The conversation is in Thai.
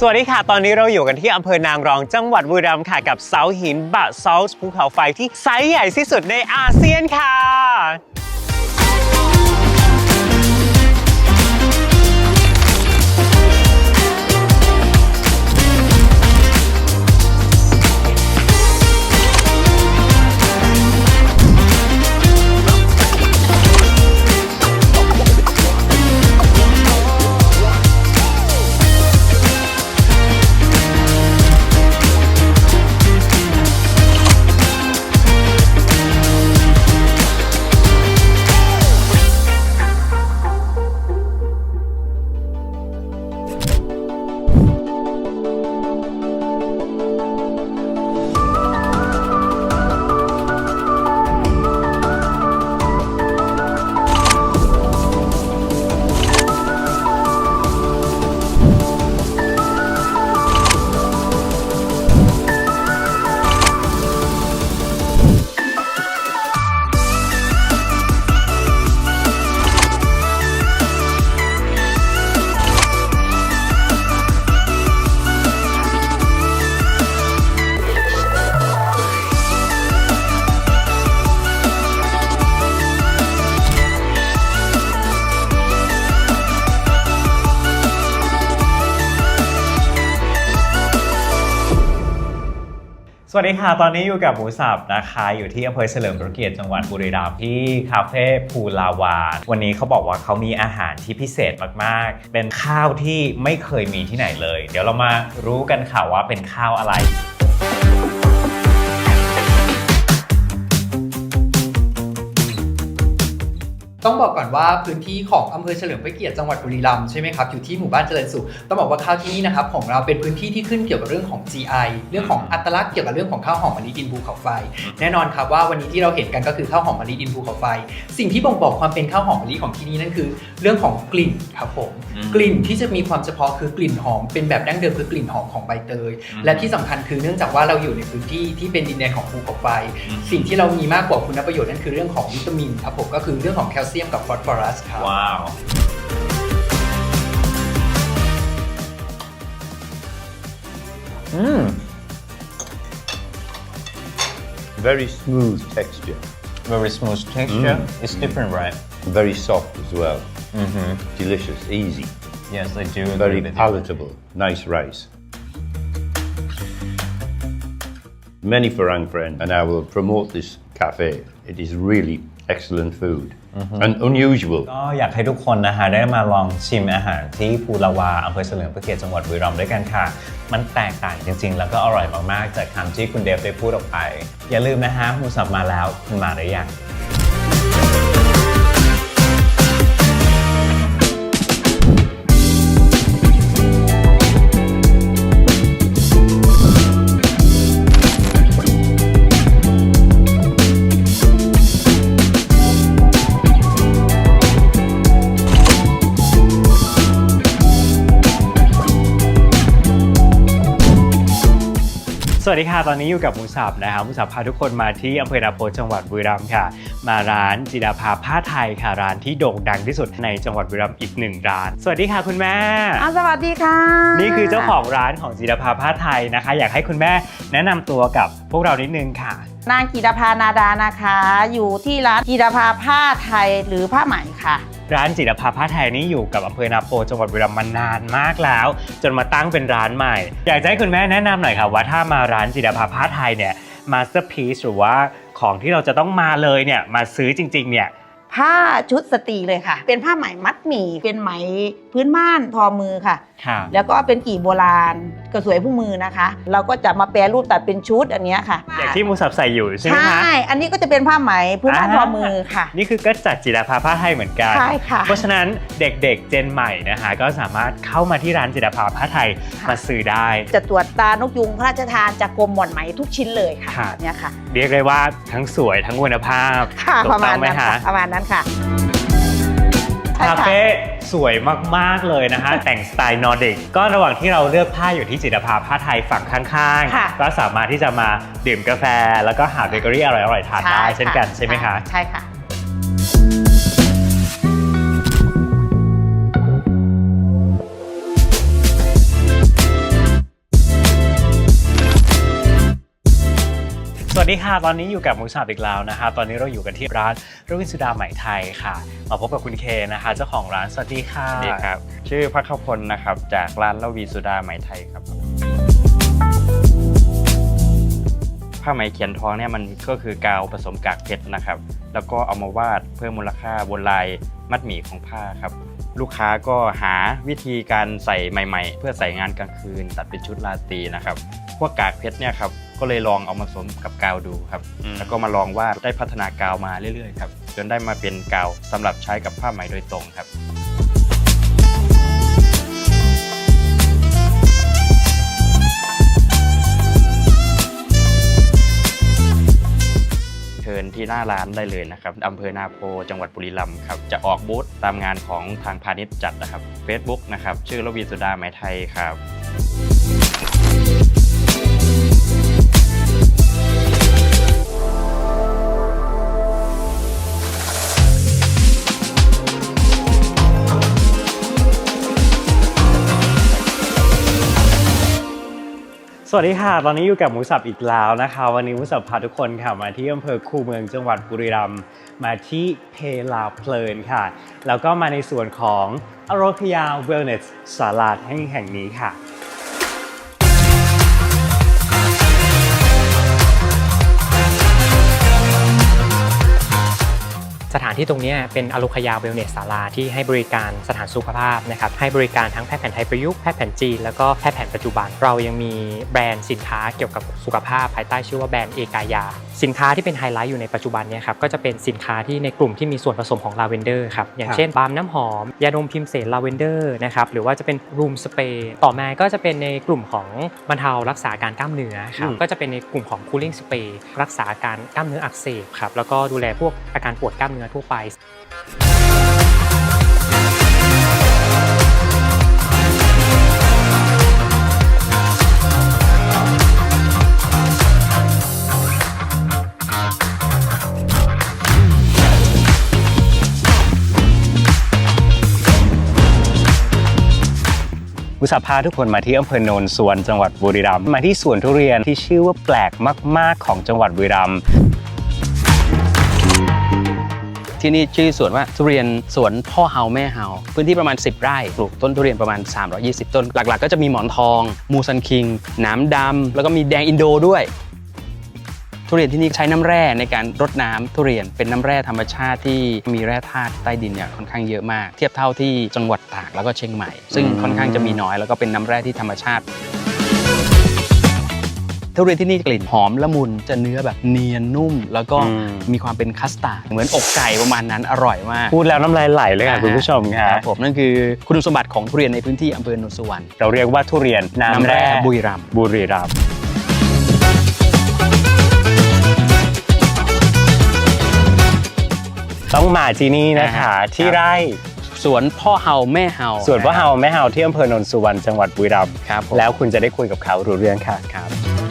สวัสดีค่ะ ตอนนี้เราอยู่กันที่อำเภอนางรองจังหวัดบุรีรัมย์ค่ะ กับเสาหินบะซอลภูเขาไฟที่ไซส์ใหญ่ที่สุดในอาเซียนค่ะ วัสดีค่ะ ตอนนี้อยู่กับหมูสับนะคะ อยู่ที่อำเภอเฉลิมพระเกียรติจังหวัดบุรีรัมย์ที่คาเฟ่ภูลาวาน วันนี้เขาบอกว่าเขามีอาหารที่พิเศษมากๆ เป็นข้าวที่ไม่เคยมีที่ไหนเลย เดี๋ยวเรามารู้กันค่ะว่าเป็นข้าวอะไร ต้องบอกก่อนว่าพื้นที่ของอำเภอเฉลิมพระเกียรติจังหวัดบุรีรัมย์ใช่ไหมครับอยู่ที่หมู่บ้านเจริญสุขต้องบอกว่าข้าวที่นี่นะครับของเราเป็นพื้นที่ที่ขึ้นเกี่ยวกับเรื่องของ GI เรื่องของอัตลักษณ์เกี่ยวกับเรื่องของข้าวหอมมะลิดินภูเขาไฟ แน่นอนครับว่าวันนี้ที่เราเห็นกันก็คือข้าวหอมมะลิดินภูเขาไฟ สิ่งที่บ่งบอกความเป็นข้าวหอมมะลิของที่นี่นั่นคือ เรื่องของกลิ่นครับผมอืมกลิ่นที่จะมีความเฉพาะคือกลิ่นหอมเป็นแบบดั้งเดิมคือกลิ่นหอมของใบเตยอืมและที่สำคัญคือเนื่องจากว่าเราอยู่ในพื้นที่ที่เป็นดินแดนของภูเขาไฟอืมสิ่งที่เรามีมากกว่าคุณประโยชน์นั่นคือเรื่องของวิตามินครับผมก็คือเรื่องของแคลเซกับฟอสฟอรัสครับ ว้าว อืม Very smooth texture, very smooth texture Mm. it's different right very soft as well. mm-hmm. Delicious, easy, yes I do agree very with you. palatable, nice rice. Many Farang friends, and I will promote this cafe. It is really excellent food and unusual. ก็อยากให้ทุกคนนะคะได้มาลองชิมอาหารที่ภูลาวาอำเภอเฉลิมพระเกียรติจังหวัดบุรีรัมย์ด้วยกันค่ะ มันแตกต่างจริง ๆ แล้วก็อร่อยมากๆจากคำที่คุณเดฟได้พูดออกไป อย่าลืมนะฮะหมูสับมาแล้วคุณมาหรือยัง สวัสดีค่ะ ตอนนี้อยู่กับหมูสับนะครับหมูสับพาทุกคนมาที่อำเภอนาโพจังหวัดบุรีรัมย์ค่ะ มาร้านจิดาภาผ้าไทยค่ะ ร้านที่โด่งดังที่สุดในจังหวัดบุรีรัมย์อีกหนึ่งร้าน สวัสดีค่ะคุณแม่อะสวัสดีค่ะ นี่คือเจ้าของร้านของจิดาภาผ้าไทยนะคะ อยากให้คุณแม่แนะนำตัวกับพวกเรานิดนึงค่ะ นางกีรพานาดานะคะ อยู่ที่ร้านกีรพาผ้าไทยหรือผ้าไหมค่ะ ร้านจิรภาผ้าไทยนี่อยู่กับอำเภอนาโพจังหวัดบุรีรัมย์มานานมากแล้ว จนมาตั้งเป็นร้านใหม่ อยากจะให้คุณแม่แนะนำหน่อยค่ะว่าถ้ามาร้านจิรภาผ้าไทยเนี่ยมาสเตอร์พีซหรือว่าของที่เราจะต้องมาเลยเนี่ยมาซื้อจริงๆเนี่ย ผ้าชุดสตรีเลยค่ะ เป็นผ้าไหมมัดหมี่ เป็นไหมพื้นม่านทอมือค่ะค่ะแล้วก็เป็นกี่โบราณกระสวยผู้มือนะคะ เราก็จะมาแปรรูปตัดเป็นชุดอันเนี้ยค่ะอย่างที่หมูสับใส่อยู่ใช่ไหมใช่ คะ อันนี้ก็จะเป็นผ้าไหมพื้นม่านทอมือค่ะ นี่คือก็จัดจิตรภาผ้าไทยเหมือนกัน ใช่ค่ะ เพราะฉะนั้นเด็กๆเจนใหม่นะคะก็สามารถเข้ามาที่ร้านจิตรภาผ้าไทยค่ะ มาซื้อได้ จะตรวจตานกยุงพระราชทานจากกรมหม่อนไหมทุกชิ้นเลยค่ะค่ะ เนี่ยค่ะ เรียกได้ว่าทั้งสวยทั้งคุณภาพค่ะถูปกระต้มาอณงไหมนั้นคะค่ะประมาณนั้นค่ะใช่คาค่ะ เฟ่สวยมากๆเลยนะฮะแต่งสไตล์นอร์ดิกก็ระหว่างที่เราเลือกผ้าอยู่ที่จิตรภาผ้าไทยฝั่งข้างค่ะ ๆ ก็สามารถที่จะมาดื่มกาแฟ แล้วก็หาเบเกอรี่อร่อยๆทานได้เช่นกันใช่ไหมคะ ใช่ค่ะ สดีค่ะ ตอนนี้อยู่กับมูสับอีกแล้วนะคะ ตอนนี้เราอยู่กันที่ร้านรวินสุดาไหมไทยค่ะ มาพบกับคุณเคนะคะ เจ้าของร้านสวัสดีค่ะสวัสดีครับ ชื่อพักขพลนะครับ จากร้านลวีสุดาไหมไทยครับ ผ้าไหมเขียนทองเนี่ยมันก็คือกาวผสมกากเพชรนะครับ แล้วก็เอามาวาดเพิ่มมูลค่าบนลายมัดหมี่ของผ้าครับ ลูกค้าก็หาวิธีการใส่ใหม่ ๆ เพื่อใส่งานกลางคืน ตัดเป็นชุดราตรีนะครับพวกกากเพชรเนี่ยครับก็เลยลองเอามาผสมกับกาวดูครับอืมแล้วก็มาลองวาดได้พัฒนากาวมาเรื่อยๆครับจนได้มาเป็นกาวสำหรับใช้กับผ้าไหมโดยตรงครับ ที่หน้าร้านได้เลยนะครับอำเภอนาโพจังหวัดบุรีรัมย์ครับจะออกบูธตามงานของทางพาณิชย์จัดนะครับ Facebook นะครับชื่อระวีสุดาไหมไทยครับ วัสดีค่ะ ตอนนี้อยู่กับหมูสับอีกแล้วนะคะ วันนี้หมูสับพาทุกคนค่ะมาที่อำเภอคูเมืองจังหวัดบุรีรัมย์มาที่เพลาเพลินค่ะ แล้วก็มาในส่วนของอโรคยาเวลเนสสาลาดแห่งแห่งนี้ค่ะ สถานที่ตรงเนี้ยเป็นอโลคยาเวลเนสศาลาที่ให้บริการสถานสุขภาพนะครับให้บริการทั้งแพทย์แผนไทยประยุกต์แพทย์แผนจีนแล้วก็แพทย์แผนปัจจุบัน เรายังมีแบรนด์สินค้าเกี่ยวกับสุขภาพภายใต้ชื่อว่าแบรนด์เอกายา สินค้าที่เป็นไฮไลท์อยู่ในปัจจุบันเนี่ยครับก็จะเป็นสินค้าที่ในกลุ่มที่มีส่วนผสมของลาเวนเดอร์ครับอย่างเช่นบาล์มน้ำหอม ยาดมพิมเสนลาเวนเดอร์นะครับหรือว่าจะเป็นรูมสเปรย์ต่อมาก็จะเป็นในกลุ่มของบรรเทารักษาอาการกล้ามเนื้อครับอืมก็จะเป็นในกลุ่มของ cooling spray รักษาอาการกล้ามเนื้ออักเสบครับแล้วก็ดูแลพวกอาการปวดกล้ามเนื้อทั่วไปอุตสาห์พาทุกคนมาที่อำเภอโนนสวนจังหวัดบุรีรัมย์มาที่สวนทุเรียนที่ชื่อว่าแปลกมาก ๆ ของจังหวัดบุรีรัมย์ ที่นี่ชื่อสวนว่าทุเรียนสวนพ่อเฮาแม่เฮาพื้นที่ประมาณ 10 ไร่ปลูกต้นทุเรียนประมาณ 320 ต้น หลักๆ ก็จะมีหมอนทอง มูซันคิงหนามดำแล้วก็มีแดงอินโดด้วยทุเรียนที่นี่ใช้น้ำแร่ในการรดน้ำทุเรียนเป็นน้ำแร่ธรรมชาติที่มีแร่ธาตุใต้ดินเนี่ยค่อนข้างเยอะมาก เทียบเท่าที่จังหวัดตากแล้วก็เชียงใหม่ ซึ่งค่อนข้างจะมีน้อยแล้วก็เป็นน้ำแร่ที่ธรรมชาติ ทุเรียนที่นี่กลิ่นหอมละมุนจะเนื้อแบบเนียนนุ่ม แล้วก็อืม มีความเป็นคัสตาร์ดเหมือนอกไก่ประมาณนั้นอร่อยมากพูดแล้วน้ำลายไหลเลยค่ะคุณผู้ชมคค่ะรับผมนั่นคือคุณสมบัติของทุเรียนในพื้นที่อำเภอโนนสุวรรณเราเรียกว่าทุเรียนน้ำแร่บุรีรัมย์ บุรีรัมย์ต้องมาที่นี่นะคะที่ไร่สวนพ่อเฮาแม่เฮาส่วนว่าเฮาแม่เฮาที่อำเภอโนนสุวรรณจังหวัดบุรีรัมย์ครับผมแล้วคุณจะได้คุยกับเขารู้เรื่องค่ะ ครับ